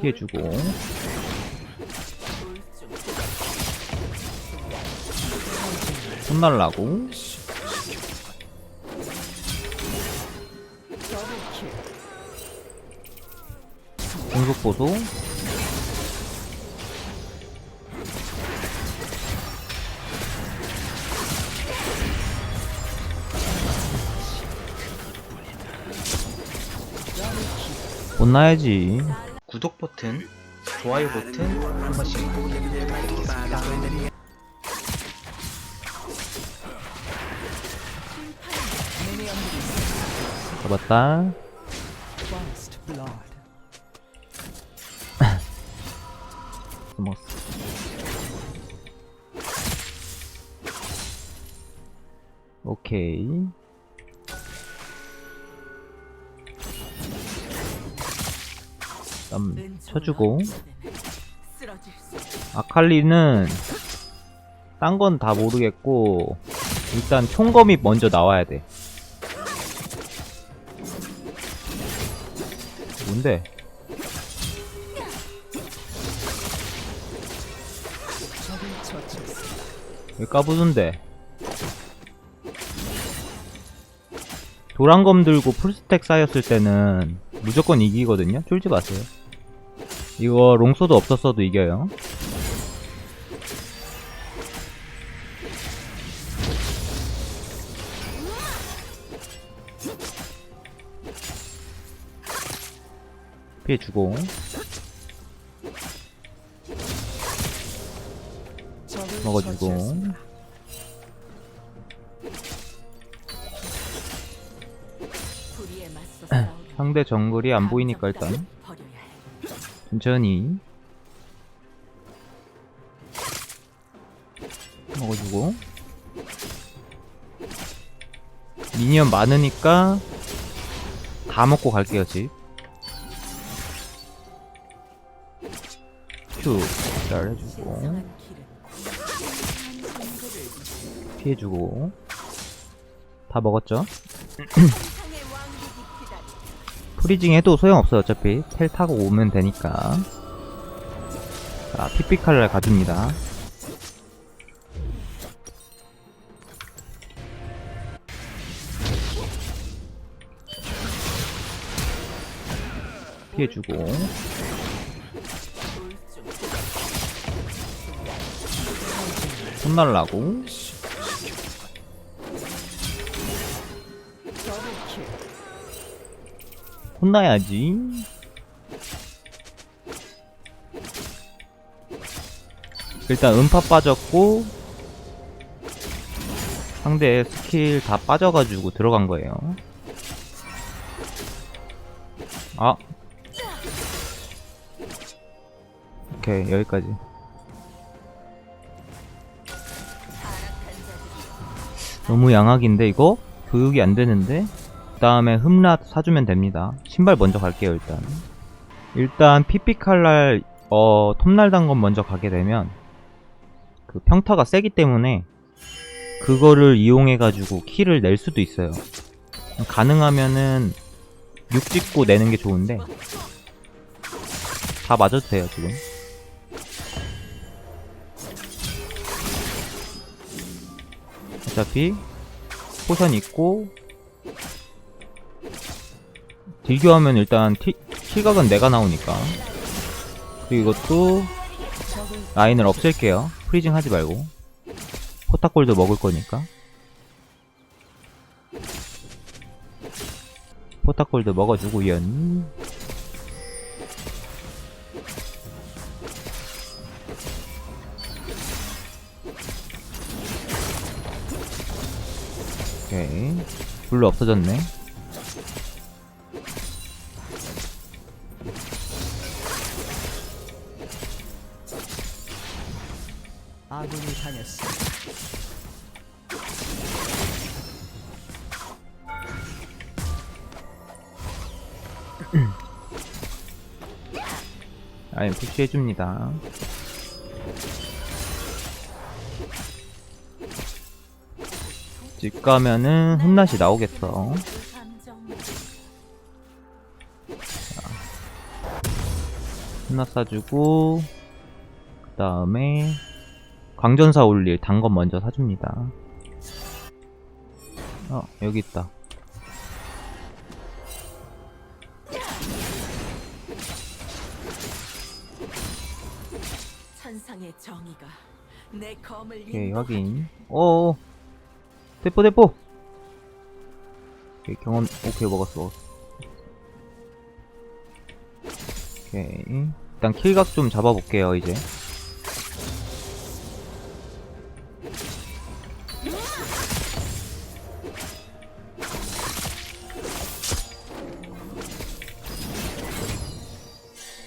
피해주고. 혼날라고. 공속 보소 혼나야지 구독 버튼, 좋아요 버튼 한 번씩 부탁드리겠습니다. 잡았다. 오케이 땀 쳐주고 아칼리는 딴 건 다 모르겠고 일단 총검이 먼저 나와야 돼 뭔데? 왜 까부는데? 도란검 들고 풀스택 쌓였을 때는 무조건 이기거든요? 쫄지 마세요. 이거 롱소드 없었어도 이겨요. 피해주고 먹어주고. 상대 정글이 안 보이니까 일단 천천히. 먹어주고. 미니언 많으니까 다 먹고 갈게요 집. 큐. 잘 해주고. 피해주고. 다 먹었죠 프리징 해도 소용없어요. 어차피 텔 타고 오면 되니까. 자 피피칼날 가줍니다. 피해주고. 혼날라고 혼나야지. 일단 음파 빠졌고 상대 스킬 다 빠져가지고 들어간 거예요. 아. 오케이 여기까지. 너무 양악인데 이거 교육이 안 되는데. 그 다음에 흠랏 사주면 됩니다. 신발 먼저 갈게요, 일단. 일단, 피피칼날, 어, 톱날 단건 먼저 가게 되면, 그 평타가 세기 때문에, 그거를 이용해가지고 키를 낼 수도 있어요. 가능하면은, 6 찍고 내는 게 좋은데, 다 맞아도 돼요, 지금. 어차피, 포션 있고, 딜교하면 일단 티, 킬각은 내가 나오니까. 그리고 이것도 라인을 없앨게요. 프리징 하지 말고. 포타골도 먹을 거니까. 포타골도 먹어주고 연. 오케이. 블루 없어졌네 아니 푸시해줍니다. 집 가면은 흠낫이 나오겠어. 하나 사주고 그 다음에 광전사 올릴 단건 먼저 사줍니다. 어 여기 있다 천상의 정의가 내 검을 오케이 인도하리. 확인. 어어. 대포 대포. 오케이 경험 오케이 먹었어. 오케이. 일단 킬각 좀 잡아볼게요 이제.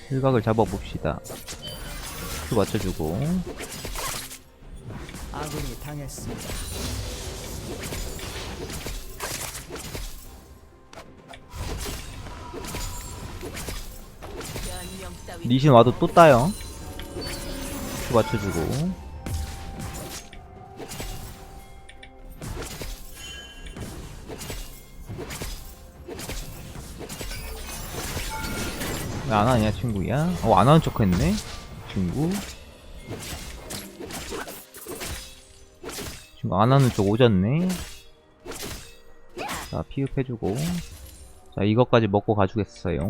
킬각을 잡아봅시다 큐 맞춰주고 아군이 당했습니다. 리신 와도 또 따요. 또 맞춰주고. 왜안 하냐, 친구야? 어, 안 하는 척 했네? 친구. 친구 안 하는 척 오졌네? 자, 피흡해주고. 자, 이것까지 먹고 가주겠어요.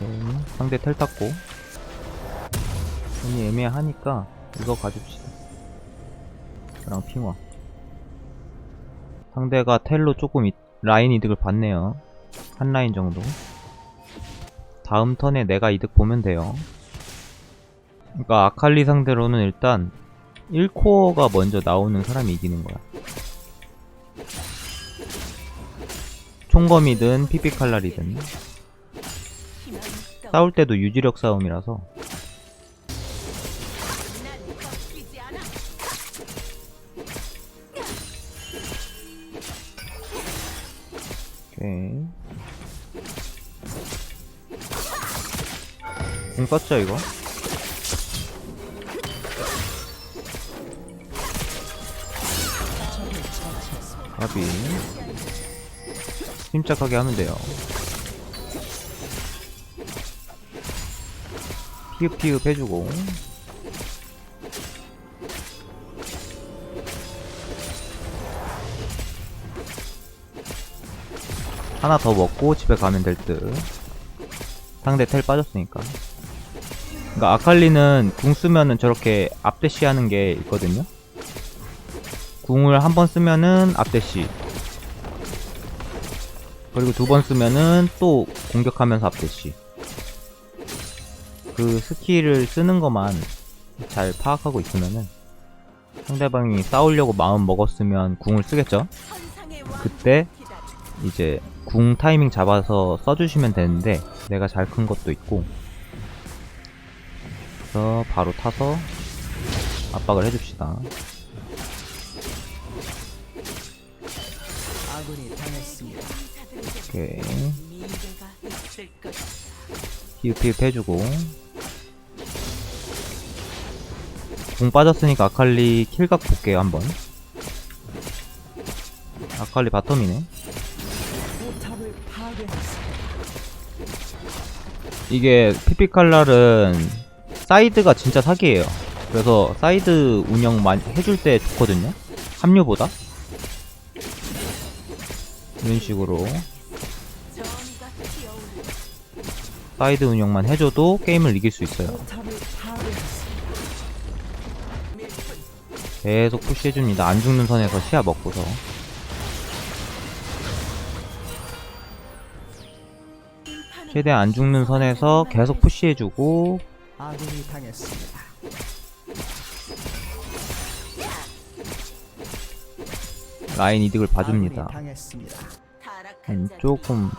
네, 상대 텔 탔고 돈이 애매하니까 이거 가줍시다 저랑 핑화 상대가 텔로 조금 이- 라인 이득을 봤네요 한 라인 정도 다음 턴에 내가 이득 보면 돼요. 그러니까 아칼리 상대로는 일단 1코어가 먼저 나오는 사람이 이기는 거야. 총검이든 피피칼날이든. 싸울 때도 유지력 싸움이라서. 오케이 공 썼죠 이거? 가비. 침착하게 하면 돼요. 피읍피읍 해주고. 하나 더 먹고 집에 가면 될 듯. 상대 텔 빠졌으니까 그니까 아칼리는 궁 쓰면은 저렇게 앞대시 하는 게 있거든요. 궁을 한 번 쓰면은 앞대시 그리고 두 번 쓰면은 또 공격하면서 앞대시 그 스킬을 쓰는 것만 잘 파악하고 있으면은 상대방이 싸우려고 마음 먹었으면 궁을 쓰겠죠? 그때. 이제 궁 타이밍 잡아서 써주시면 되는데 내가 잘 큰 것도 있고 그래서 바로 타서 압박을 해줍시다. 오케이. 피읍피읍 해주고. 궁 빠졌으니까 아칼리 킬각 볼게요 한번. 아칼리 바텀이네. 이게 피피칼날은 사이드가 진짜 사기예요. 그래서 사이드 운영 많이 해줄 때 좋거든요. 합류보다. 이런 식으로. 사이드 운영만 해줘도 게임을 이길 수 있어요. 계속 푸시해줍니다. 안 죽는 선에서 시야 먹고서. 최대한 안 죽는 선에서 계속 푸시해주고 아군이 당했습니다. 라인 이득을 봐줍니다 당했습니다. 음. 조금.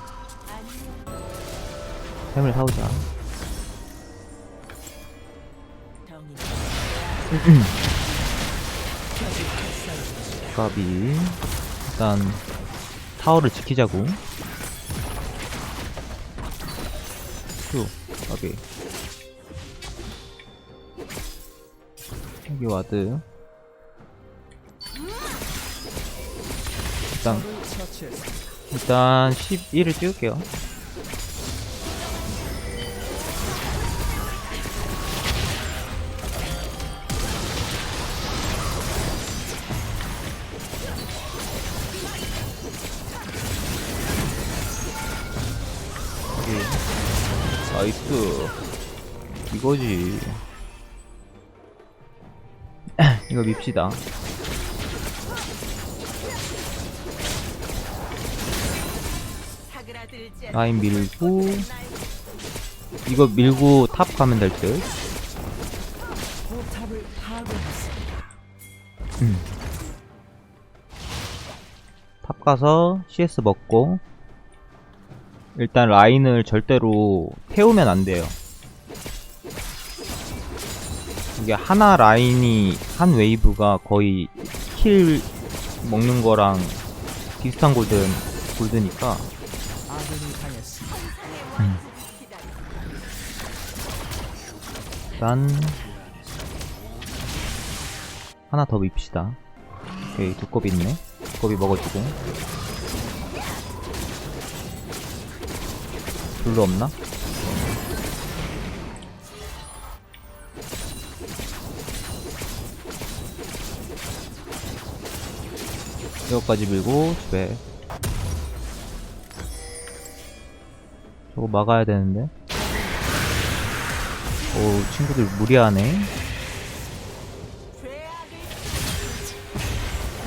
템을 사오자 까비 일단 타워를 지키자고 큐 까비 헬기 와드. 일단 일단 11을 띄울게요. 나이스. 이거지. 이거 밉시다 라인 밀고 이거 밀고 탑 가면 될듯 파괴했습니다. 탑 가서 CS 먹고 일단 라인을 절대로 태우면 안 돼요. 이게 하나 라인이 한 웨이브가 거의 킬 먹는 거랑 비슷한 골든 골드니까. 음. 일단 하나 더 밉시다. 오케이 두꺼비 있네. 두꺼비 먹어주고 별로 없나? 이거까지 밀고 집에. 저거 막아야 되는데. 오 친구들 무리하네.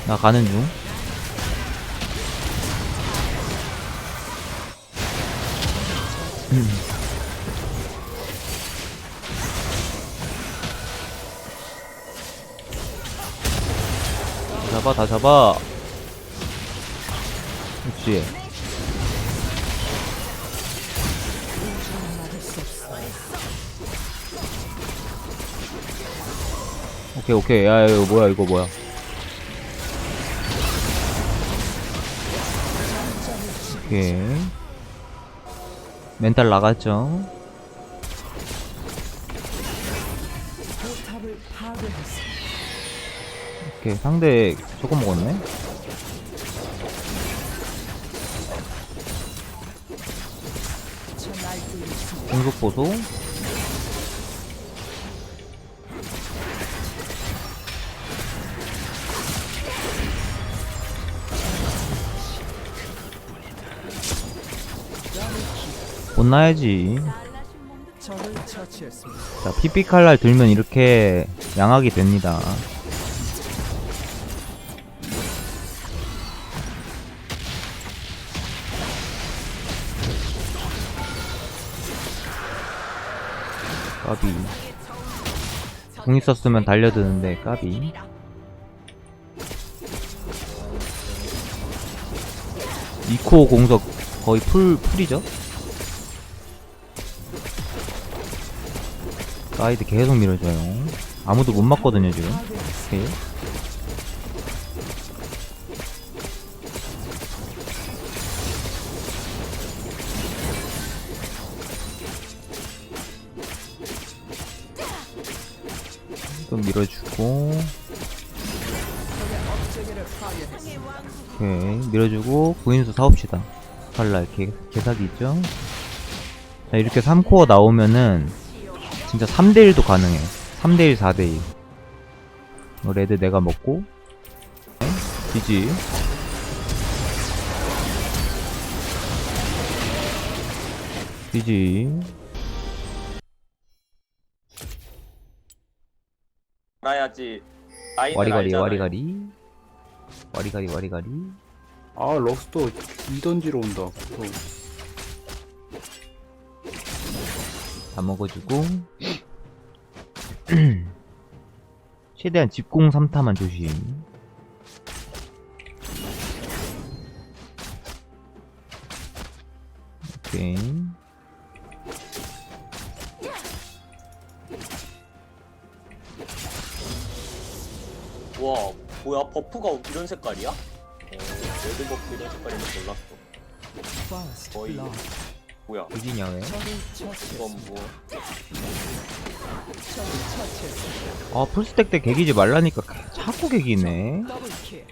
나 가는 중. 잡아 다 잡아 없습니다. 오케이 오케이 야 이거 뭐야 이거 뭐야 오케이 멘탈 나갔죠. 오케이 상대 조금 먹었네 공속 보소. 못 나야지. 자 PP 칼날 들면 이렇게 양악이 됩니다 까비 궁 있었으면 달려드는데 까비 이코 공석 거의 풀 풀이죠? 사이드 계속 밀어줘요. 아무도 못 맞거든요 지금. 오케이. 밀어주고. 오케이 밀어주고 구인수 사옵시다. 칼날 개, 개사기 있죠? 자 이렇게 3코어 나오면은 진짜 3대1도 가능해. 3대1 4대1 어, 레드 내가 먹고. 네, 지지. 지지 알아야지. 라인을 와리가리 알잖아요. 와리가리 와리가리 와리가리 아 럭스도 이 던지러 온다. 어, 다 먹어주고 최대한 집공 3타만 조심 오케이 와, 뭐야? 버프가 이런 색깔이야? 어, 레드 버프 이런 색깔인 줄 몰랐어. First 거의 blood. 뭐야? 유진이야 왜? 적을 이건 처치했습니다. 뭐? 적을 처치했습니다. 아 풀스택 때 개기지 말라니까 자꾸 개기네 더블 킬.